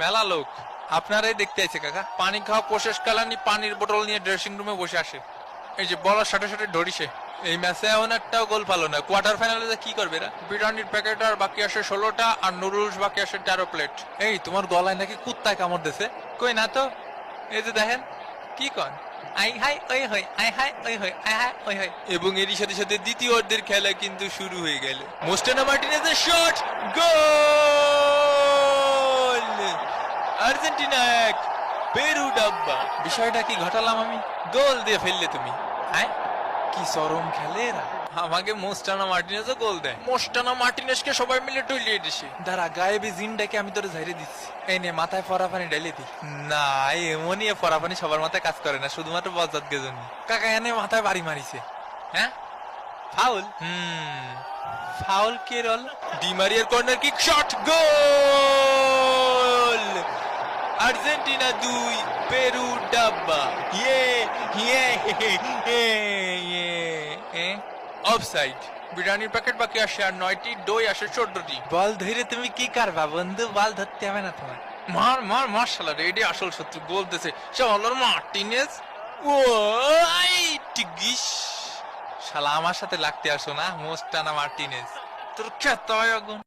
মেলা লোক। আপনারাই দেখতে আছে কাকা। পানি খাওয়া কোশেষ কালানি পানির বোতল নিয়ে ড্রেসিং রুমে বসে আসে। এই যে বলার সাথে সাথে ধরিছে। এই ম্যাচে এমন একটাও গোল পালো না। কোয়ার্টার ফাইনালে কি করবে এরা? বিরিয়ানির প্যাকেট আর বাকি আসে ষোলোটা আর নুডলস বাকি আসে তেরো প্লেট এই, তোমার গলায় নাকি কুত্তায় কামড় দিছে? কই না তো? এই যে দেখেন, কি কন? আই হাই, ওই হই, আই হাই, ওই হই, আই হাই, ওই হই। এবং এরই সাথে সাথে দ্বিতীয় অর্ধের খেলা কিন্তু শুরু হয়ে গেল। মোস্টানা মার্টিনেজের শট গোল আর্জেন্টিনা এক পেরু ডাব্বা। বিষয়টা কি ঘটালাম আমি? গোল দিয়ে ফেললে তুমি। হ্যাঁ কি চরম খেলে এরা। আমাকে মোস্টানা মার্টিনেজও গোল দেয়। মোস্টানা মার্টিনেজকে সবাই মিলে টইলিয়ে দিছে। দাঁড়া গায়েবি জিনটাকে আমি তোরে ঝাইরে দিচ্ছি। এই নে মাথায় ফরা পানি ঢেলে দি। না এমনই ফরা পানি সবার মাথায় কাজ করে না শুধুমাত্র বজাতকে জন্য কাকা এনে মাথায় বাড়ি মারিছে। হ্যাঁ? ফাউল? হুম। ফাউল কে রল? ডিমারিয়ার corner kick shot goal! Argentina দুই পেরু ডাব্বা ইয়ে ইয়ে ইয়ে অফসাইড বিরিয়ানির প্যাকেট বাকি আসে আর নয়টি দই আসে চোদ্দটি। বল ধরে তুমি কি করবা বন্ধু? বল ধরতে হবে না তোমার। মার মার মার শালা রে এটি আসল সত্যি গোল দিছে চলো মার্টিনেজ ও আই টিগিস। শালা আমার সাথে লাগতে আসো না মোস্টানা মার্টিনেজ তোর খেতে হয় আগুন।